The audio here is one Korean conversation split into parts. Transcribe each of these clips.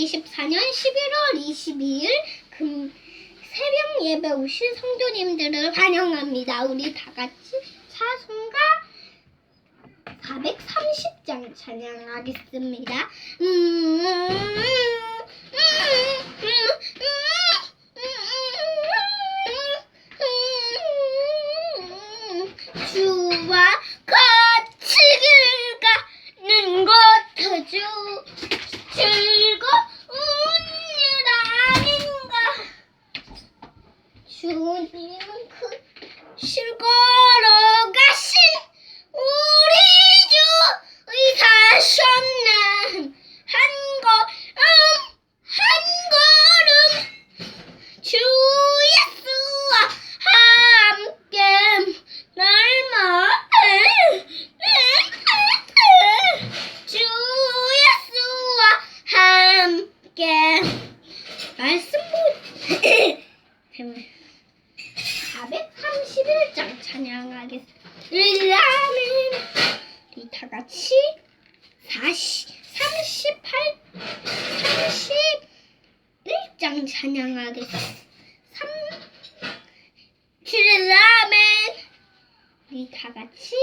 2024년 11월 22일 금 새벽 예배 오신 성도님들을 환영합니다. 우리 다 같이 사순가 430장 찬양하겠습니다. 음, 음, 음, 음. 주와 같이 길 가는 것도 주 즐거운 일 아닌가 주님은 그 실거러 가신 우리 주 의사셨네 한 걸음 한 걸음 주 예수와 함께 날마다 주 예수와 함께 말씀 못 431장 찬양하겠습니다. 우리 다 같이 40, 38, 31장 찬양하겠습니다. 3, 주라멘 우리 다 같이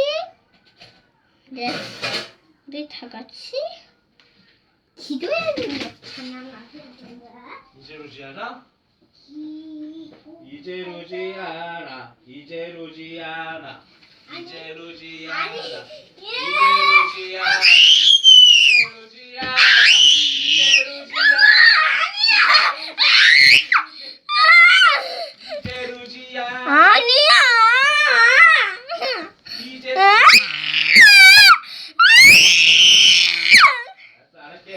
네, 우리 다 같이 기도의 능력 찬양하겠습니다. 이제로지 않아? 기도 이제로지 않아. 이제로지 않아. 이제로지 않아. 아니, 이제로지 않아. 이제로지 않아. 이제로지 않아. 이제로지 않아. 아니야. 이제 알았어, 알았게.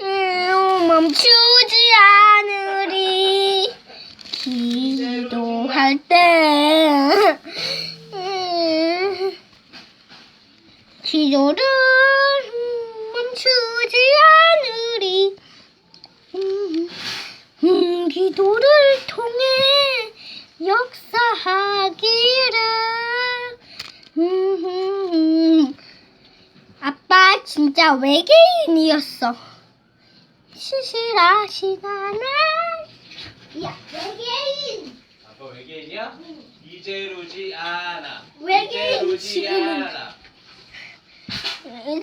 음, 멈추지 않으리 기도할 때 음, 기도를 멈추지 않으리 음, 음, 기도를 통해 역사하기를 음, 음, 아빠 진짜 외계인이었어. 시시라 시나나. 야 외계인. 아빠 외계인이야? 이제로지 않아. 외계인 이제로지 지금은 않아.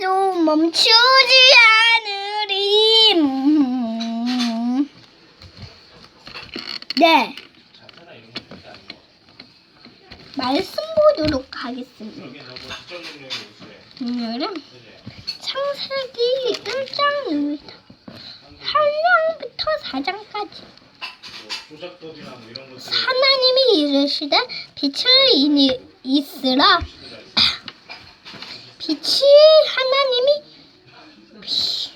좀 멈추지 않으리. 음. 네. 말씀 보도록 하겠습니다. 오늘은 그지? 창세기 1장입니다. 한국이 8장부터 4장까지. 뭐 조작법이나 뭐 이런 것들 하나님이 이르시되 빛을 이니 있으라 빛이 하나님이 피-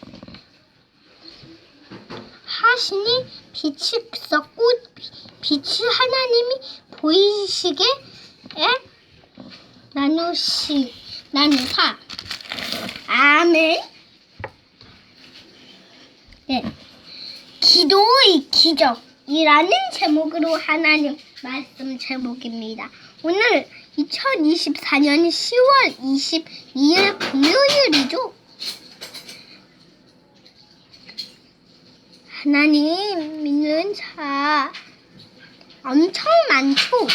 하시니 빛이 있었고 비- 빛이 하나님이 보이시게 에 나누시 나누사 아멘 네 기도의 기적이라는 제목으로 하나님 말씀 제목입니다. 오늘 2024년 10월 22일 금요일이죠. 하나님 믿는 자. 엄청 많죠.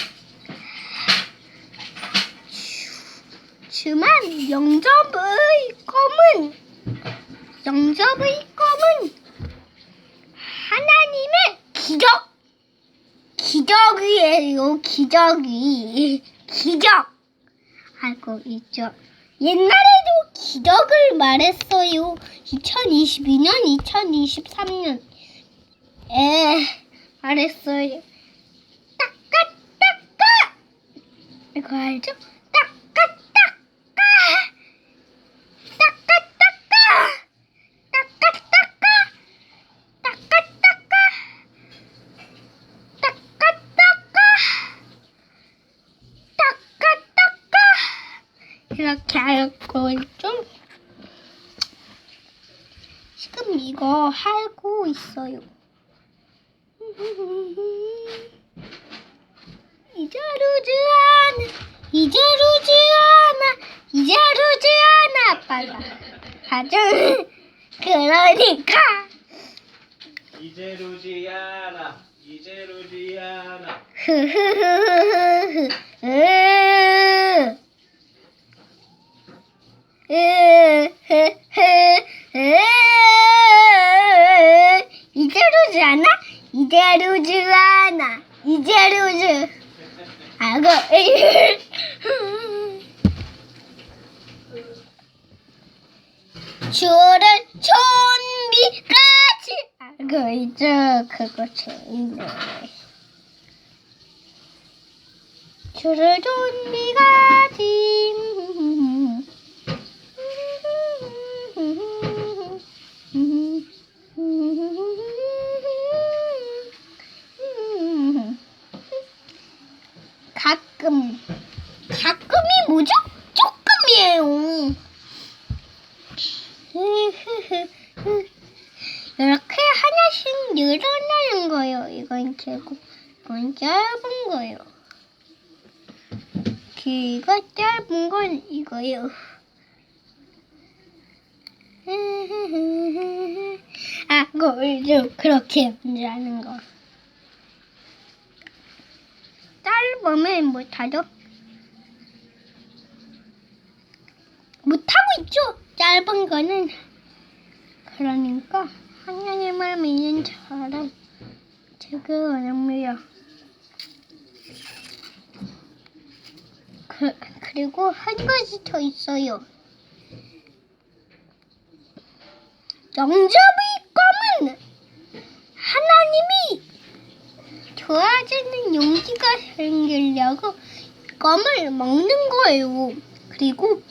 주만 영접의 검은 영접의 검은 하나님의 기적. 기적이에요 기적이. 기적. 알고 있죠? 옛날에도 기적을 말했어요. 2022년 2023년 에 말했어요. 따까 따까. 이거 알죠? 따까 따까. 따까 따까. 따까 따까. 따까 따까. 따까 따까. 따까 따까. 이렇게 알고 좀 지금 이거 하고 있어요. 이제 루즈아나, 이제 루즈아나, 이제 루즈아나 빨라. 가자. 그러니까. 이제 루지아나 이제 루지아나 흐흐흐흐흐. 으. 으흐흐흐. 이제 루즈 않아? 이제 루즈 않아. 이제 루즈. 아고. 주를 좀비같이. 아고 이제 그거 재밌네. 주를 좀비같이. 가끔 가끔이 뭐죠? 조금이에요. 이렇게 하나씩 늘어나는 거예요. 이건 길고, 이건 짧은 거예요. 길고 짧은 건 이거요. 아, 그걸 그렇게 문제하는 거. 짧으면 못하죠? 못하고 있죠? 짧은 거는. 그러니까, 하나님을 믿는 사람 되게 어렵니다. 그, 그리고 한 가지 더 있어요. 영접의 검은 하나님이 좋아지는 용기가 생기려고 껌을 먹는 거예요. 그리고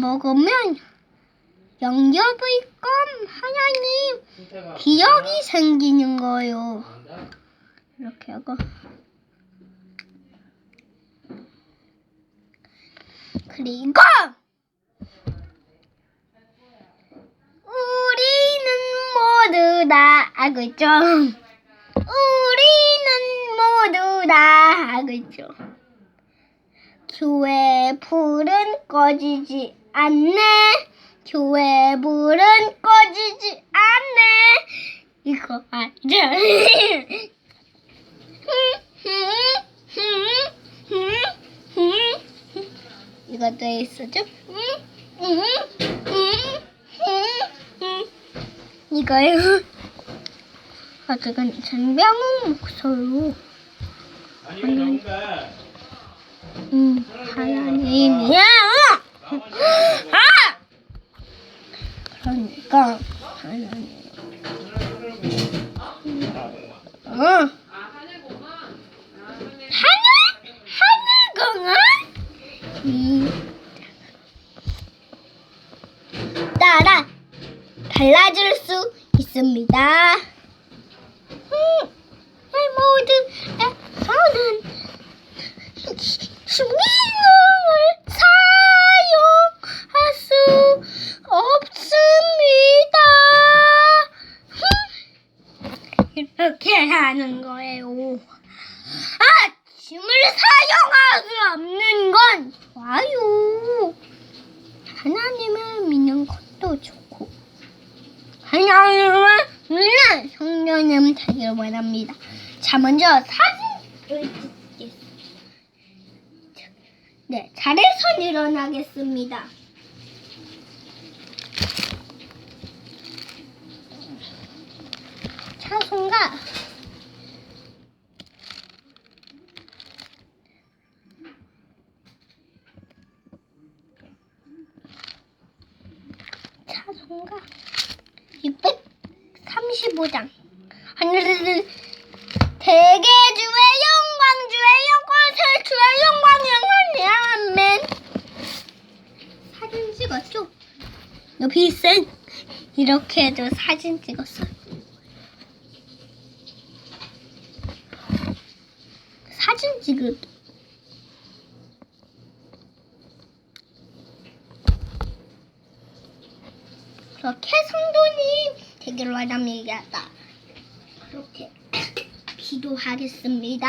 먹으면 영접의 껌 하나님 기억이 생기는 거예요. 이렇게 하고 그리고 우리는 모두 다 알고 있죠. 우리는 모두 다 알고 있죠. 교회 불은 꺼지지 않네. 교회 불은 꺼지지 않네. 이거 알죠? 이것도 있었죠? 이거요. 아직은 전병은 목소리로 아니면 뭔가 음, 하나님이야. 아! 그러니까 하나님. 어. 하늘 하늘공은 이 따라 달라질 수 있습니다. 음, 모두에서는 수능을 사용할 수 없습니다. 이렇게 하는 거예요. 아, 짐을 사용할 수 없는 건 좋아요. 하나님을 믿는 것도 좋고, 하나님을 믿는 되길 원합니다. 자, 먼저 사진을 찍겠습니다. 네, 잘해서 일어나겠습니다. 차송가 차송가 635장 하늘을 대개주의 영광 주의 영광 세주의 영광 영광 아멘 사진 찍었죠? 높이 센 이렇게 해도 사진 찍었어요 사진 찍을 그렇게 성도님 되기를 원합니다. 그렇게 기도하겠습니다.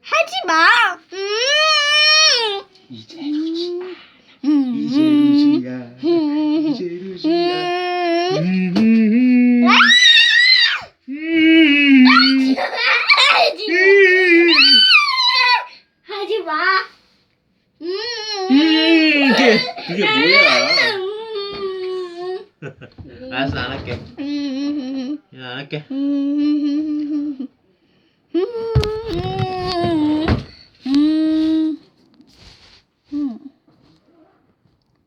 하지 마. 이제 음. 이제 루지야 음. 이제 루지야 음. 음. 음. 하지 마. 음. 하지 마. 음. 음. 그게 그게 뭐야 음. 알았어 안 할게 음. 그냥 안 할게 음. 음. 음. 음.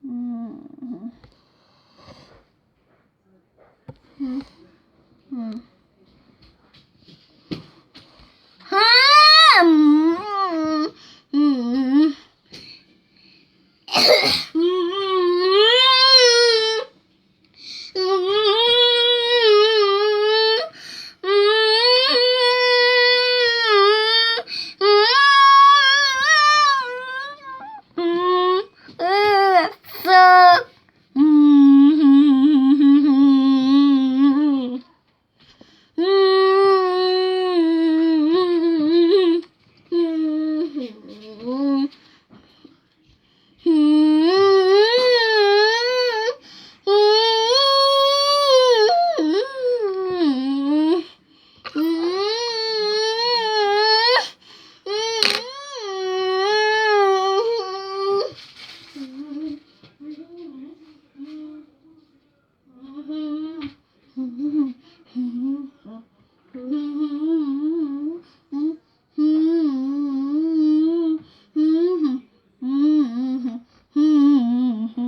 음. 음.